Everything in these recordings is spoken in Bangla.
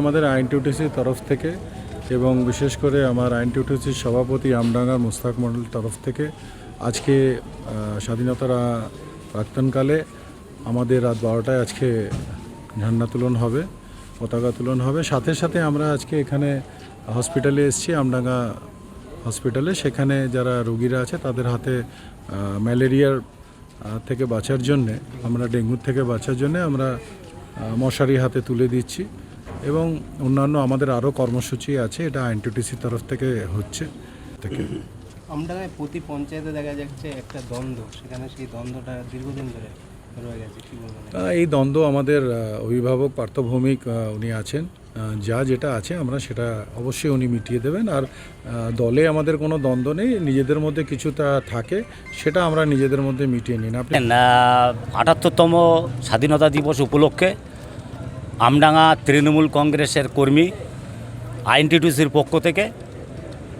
আমাদের আইনটিউটিসির তরফ থেকে এবং বিশেষ করে আমার আইনটিউটিসির সভাপতি আমডাঙ্গা মুস্তাক মন্ডল তরফ থেকে আজকে স্বাধীনতার প্রাক্তনকালে আমাদের রাত বারোটায় আজকে ঝান্ডা তোলন হবে, পতাকা তোলন হবে। সাথে সাথে আমরা আজকে এখানে হসপিটালে এসেছি, আমডাঙ্গা হসপিটালে। সেখানে যারা রোগীরা আছে, তাদের হাতে ম্যালেরিয়ার থেকে বাঁচার জন্যে, আমরা ডেঙ্গুর থেকে বাঁচার জন্যে আমরা মশারি হাতে তুলে দিচ্ছি। এবং অন্যান্য আমাদের আরও কর্মসূচি আছে এটা আইনটিটিসির তরফ থেকে হচ্ছে। থেকে। আমডাঙ্গায় প্রতি পঞ্চায়েতে দেখা যাচ্ছে একটা দ্বন্দ্ব সেখানে সেই দ্বন্দ্বটা দীর্ঘদিন ধরে রয়ে গেছে কি বলবেন? আহ, এই দ্বন্দ্ব আমাদের অভিভাবক পার্থভৌমিক উনি আছেন যা যেটা আছে আমরা সেটা অবশ্যই উনি মিটিয়ে দেবেন আর দলে আমাদের কোনো দ্বন্দ্ব নেই নিজেদের মধ্যে কিছুটা থাকে সেটা আমরা নিজেদের মধ্যে মিটিয়ে নিন আপনি আটাত্তরতম স্বাধীনতা দিবস উপলক্ষে আমডাঙ্গা তৃণমূল কংগ্রেসের কর্মী আইনটিটিউসির পক্ষ থেকে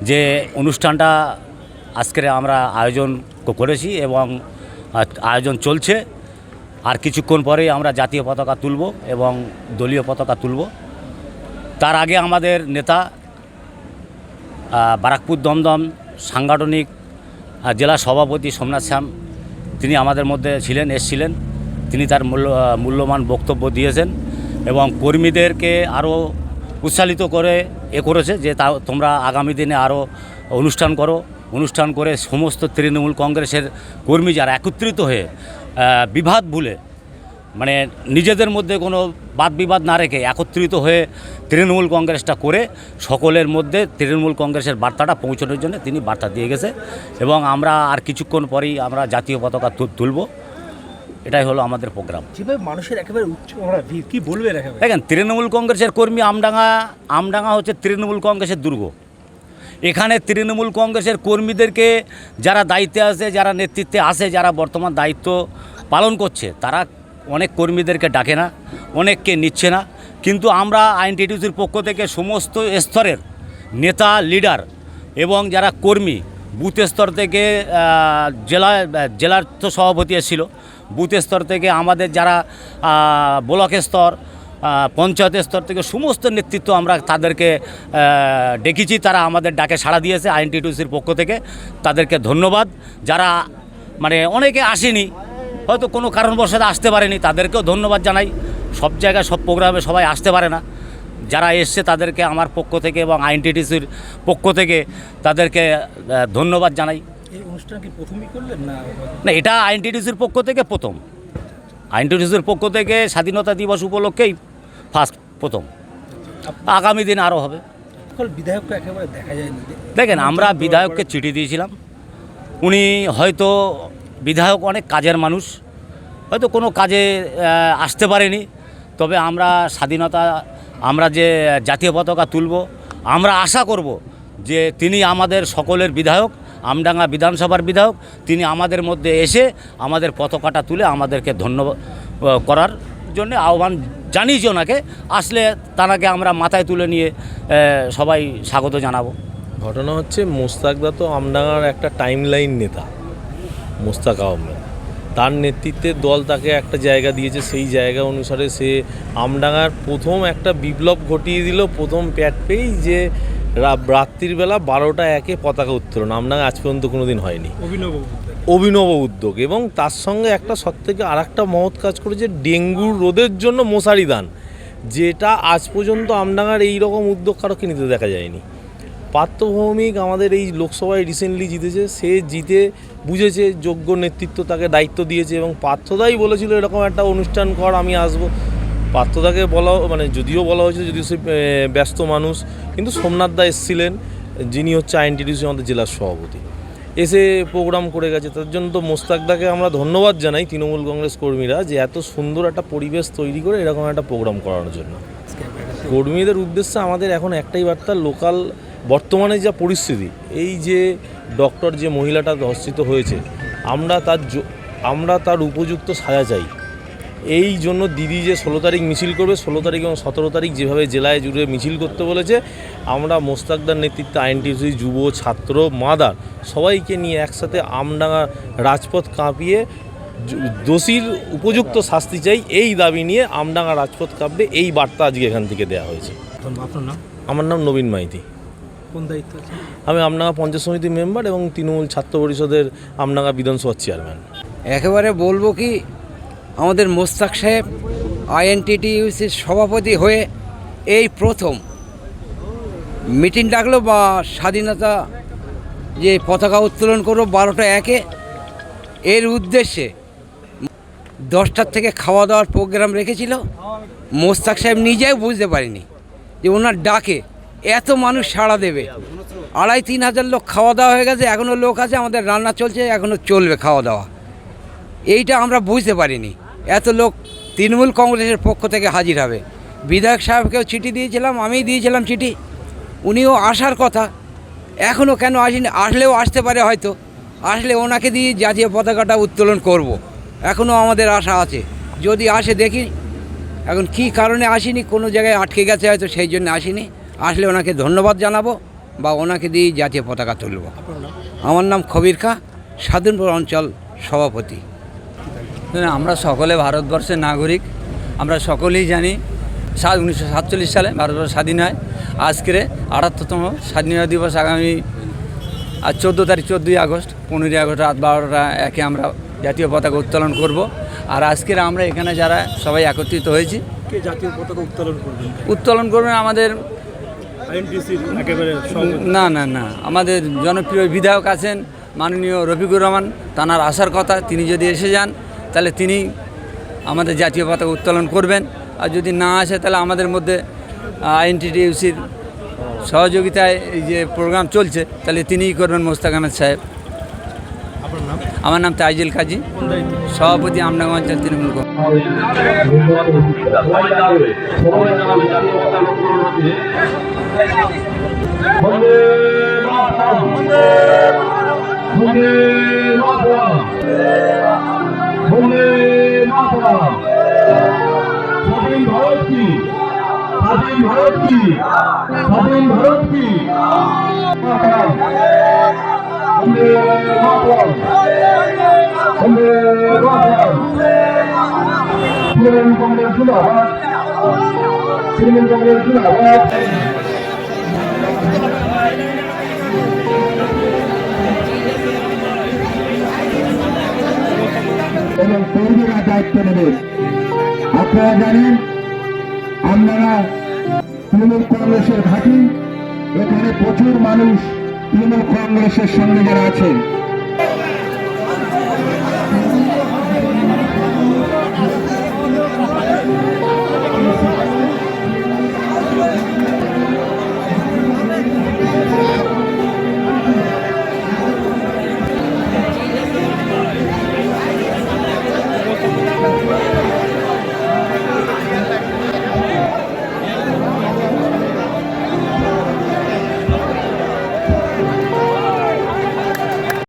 যে অনুষ্ঠানটা আজকের আমরা আয়োজন করেছি এবং আয়োজন চলছে, আর কিছুক্ষণ পরেই আমরা জাতীয় পতাকা তুলব এবং দলীয় পতাকা তুলব। তার আগে আমাদের নেতা বারাকপুর দমদম সাংগঠনিক জেলা সভাপতি সোমনাথ শ্যাম, তিনি আমাদের মধ্যে ছিলেন, এসছিলেন। তিনি তার মূল্য মূল্যবান বক্তব্য দিয়েছেন। এবং কর্মীদেরকে আরও উৎসাহিত করে এ করেছে যে তা তোমরা আগামী দিনে আরও অনুষ্ঠান করো। অনুষ্ঠান করে সমস্ত তৃণমূল কংগ্রেসের কর্মী যারা একত্রিত হয়ে বিভাদ ভুলে মানে নিজেদের মধ্যে কোনো বাদ বিবাদ না রেখে একত্রিত হয়ে তৃণমূল কংগ্রেসটা করে সকলের মধ্যে তৃণমূল কংগ্রেসের বার্তাটা পৌঁছানোর জন্য তিনি বার্তা দিয়ে গেছে। এবং আমরা আর কিছুক্ষণ পরেই আমরা জাতীয় পতাকা তুলব। এটাই হলো আমাদের প্রোগ্রাম। যেভাবে মানুষের একেবারে উচ্চ ভিড় কি একেবারে দেখেন তৃণমূল কংগ্রেসের কর্মী আমডাঙ্গা আমডাঙ্গা হচ্ছে তৃণমূল কংগ্রেসের দুর্গ। এখানে তৃণমূল কংগ্রেসের কর্মীদেরকে যারা দায়িত্বে আছে যারা নেতৃত্বে আছে যারা বর্তমান দায়িত্ব পালন করছে তারা অনেক কর্মীদেরকে ডাকে না অনেককে নিচ্ছে না। কিন্তু আমরা আইন আইনটিটিউসির পক্ষ থেকে সমস্ত স্তরের নেতা লিডার এবং যারা কর্মী বুথ স্তর থেকে জেলা জেলার তো সভাপতি এসেছিল বুথ স্তর থেকে আমাদের যারা ব্লক স্তর পঞ্চায়েত স্তর থেকে সমস্ত নেতৃত্ব আমরা তাদেরকে ডেকেছি। তারা আমাদের ডাকে সাড়া দিয়েছে আইনটিটিউসির পক্ষ থেকে। তাদেরকে ধন্যবাদ। যারা মানে অনেকে আসেনি, হয়তো কোনো কারণবশত আসতে পারেনি, তাদেরকেও ধন্যবাদ জানাই। সব জায়গায়, সব প্রোগ্রামে সবাই আসতে পারে না। যারা এসছে তাদেরকে আমার পক্ষ থেকে এবং আইনটিটিসির পক্ষ থেকে তাদেরকে ধন্যবাদ জানাই। অনুষ্ঠান কি প্রথমেই করলেন না? না এটা আইনটিটিসির পক্ষ থেকে প্রথম। আইনটিটিসির পক্ষ থেকে স্বাধীনতা দিবস উপলক্ষেই ফার্স্ট প্রথম। আগামী দিন আরও হবে। বিধায়ককে একেবারে দেখা যায়নি। দেখেন আমরা বিধায়ককে চিঠি দিয়েছিলাম। উনি হয়তো বিধায়ক অনেক কাজের মানুষ হয়তো কোনো কাজে আসতে পারেনি। তবে আমরা স্বাধীনতা আমরা যে জাতীয় পতাকা তুলব আমরা আশা করব যে তিনি আমাদের সকলের বিধায়ক। আমডাঙ্গা বিধানসভার বিধায়ক, তিনি আমাদের মধ্যে এসে আমাদের পতাকাটা তুলে আমাদেরকে ধন্যবাদ করার জন্য আহ্বান জানিয়েছি ওনাকে। আসলে তানাকে আমরা মাথায় তুলে নিয়ে সবাই স্বাগত জানাব। ঘটনা হচ্ছে, মোস্তাকদা তো আমডাঙ্গার একটা টাইম লাইন নেতা, মোস্তাক আহমেদ। তার নেতৃত্বে দল তাকে একটা জায়গা দিয়েছে, সেই জায়গা অনুসারে সে আমডাঙ্গার প্রথম একটা বিপ্লব ঘটিয়ে দিল, প্রথম প্যাট পেয়েই যে রা- রাত্রির বেলা বারোটা একে পতাকা উত্তোলন। আমডাঙ্গা আজ পর্যন্ত কোনো দিন হয়নি। অভিনব অভিনব উদ্যোগ এবং তার সঙ্গে একটা সব থেকে আর একটা মহৎ কাজ করেছে ডেঙ্গুর রোদের জন্য মশারি দান যেটা আজ পর্যন্ত আমডাঙ্গার এই রকম উদ্যোগ কারোকে নিতে দেখা যায়নি। পার্থভৌমিক আমাদের এই লোকসভায় রিসেন্টলি জিতেছে সে জিতে বুঝেছে যোগ্য নেতৃত্ব তাকে দায়িত্ব দিয়েছে এবং পার্থদাই বলেছিল এরকম একটা অনুষ্ঠান কর আমি আসব। পার্থদাকে বলা মানে যদিও বলা হয়েছে যদিও সে ব্যস্ত মানুষ, কিন্তু সোমনাথ দা এসেছিলেন, যিনি হচ্ছে আইনটিডিউসি আমাদের জেলার সভাপতি। এসে প্রোগ্রাম করে গেছে, তার জন্য তো মোস্তাকদাকে আমরা ধন্যবাদ জানাই তৃণমূল কংগ্রেস কর্মীরা, যে এত সুন্দর একটা পরিবেশ তৈরি করে এরকম একটা প্রোগ্রাম করানোর জন্য। কর্মীদের উদ্দেশ্যে আমাদের এখন একটাই বার্তা, লোকাল, বর্তমানে যা পরিস্থিতি, এই যে ডক্টর যে মহিলাটা ধর্ষিত হয়েছে, আমরা তার আমরা তার উপযুক্ত সাজা চাই। এই জন্য দিদি যে ষোলো তারিখ মিছিল করবে ষোলো তারিখ এবং সতেরো তারিখ যেভাবে জেলায় জুড়ে মিছিল করতে বলেছে আমরা মোস্তাকদার নেতৃত্বে আইনটিসি যুব ছাত্র মাদার সবাইকে নিয়ে একসাথে আমডাঙ্গা রাজপথ কাঁপিয়ে দোষীর উপযুক্ত শাস্তি চাই এই দাবি নিয়ে আমডাঙ্গা রাজপথ কাঁপবে এই বার্তা আজকে এখান থেকে দেওয়া হয়েছে। আমার নাম নবীন মাইতি। কোন দায়িত্ব আমি আমনাগা পঞ্চায়েত সমিতির মেম্বার এবং তৃণমূল ছাত্র পরিষদের আমডাঙ্গা বিধানসভার চেয়ারম্যান। একেবারে বলব কি আমাদের মোস্তাক সাহেব আইএনটিটিউসির সভাপতি হয়ে এই প্রথম মিটিং ডাকলো বা স্বাধীনতা যে পতাকা উত্তোলন করব বারোটা একে। এর উদ্দেশ্যে দশটার থেকে খাওয়া দাওয়ার প্রোগ্রাম রেখেছিল। মোস্তাক সাহেব নিজেও বুঝতে পারিনি যে ওনার ডাকে এত মানুষ সাড়া দেবে। আড়াই তিন হাজার লোক খাওয়া দাওয়া হয়ে গেছে এখনও লোক আছে, আমাদের রান্না চলছে এখনও চলবে খাওয়া দাওয়া। এইটা আমরা বুঝতে পারিনি। এত লোক তৃণমূল কংগ্রেসের পক্ষ থেকে হাজির হবে। বিধায়ক সাহেবকেও চিঠি দিয়েছিলাম আমিই দিয়েছিলাম চিঠি। উনিও আসার কথা। এখনও কেন আসেনি আসলেও আসতে পারে হয়তো। আসলে ওনাকে দিয়ে জাতীয় পতাকাটা উত্তোলন করব। এখনও আমাদের আশা আছে। যদি আসে দেখি এখন কি কারণে আসেনি কোনো জায়গায় আটকে গেছে হয়তো সেই জন্য আসেনি। আসলে ওনাকে ধন্যবাদ জানাব বা ওনাকে দিয়ে জাতীয় পতাকা তুলব। আমার নাম খবির খা স্বাধীনপুর অঞ্চল সভাপতি। আমরা সকলে ভারতবর্ষের নাগরিক। আমরা সকলেই জানি উনিশশো সাতচল্লিশ সালে ভারতবর্ষ স্বাধীন হয়। আজকের আটাত্তরতম স্বাধীনতা দিবস আগামী আর চোদ্দ তারিখ চোদ্দোই আগস্ট পনেরোই আগস্ট রাত বারোটা একে আমরা জাতীয় পতাকা উত্তোলন করব। আর আজকের আমরা এখানে যারা সবাই একত্রিত হয়েছি কে জাতীয় পতাকা উত্তোলন করবেন? উত্তোলন করবেন আমাদের না না না আমাদের জনপ্রিয় বিধায়ক আছেন মাননীয় রফিকুর রহমান। তানার আসার কথা তিনি যদি এসে যান তাহলে তিনি আমাদের জাতীয় পতাকা উত্তোলন করবেন। আর যদি না আসে তাহলে আমাদের মধ্যে আইএনটিটিউসির সহযোগিতায় এই যে প্রোগ্রাম চলছে তাহলে তিনিই করবেন মোস্তাক আহমেদ সাহেব। আমার নাম তাইজুল কাজী। সভাপতি অঞ্চল তৃণমূল কংগ্রেস। স্বাধীন ভারত কি স্বাধীন ভারত কি স্বাধীন ভারত কি। বন্দে মাতরম। বন্দে মাতরম। তৃণমূল কংগ্রেস এবং কর্মীরা দায়িত্ব নেবেন আপনারা জানেন, আপনারা তৃণমূল কংগ্রেসের ঘাঁটি, এখানে প্রচুর মানুষ তৃণমূল কংগ্রেসের সঙ্গে যারা আছেন।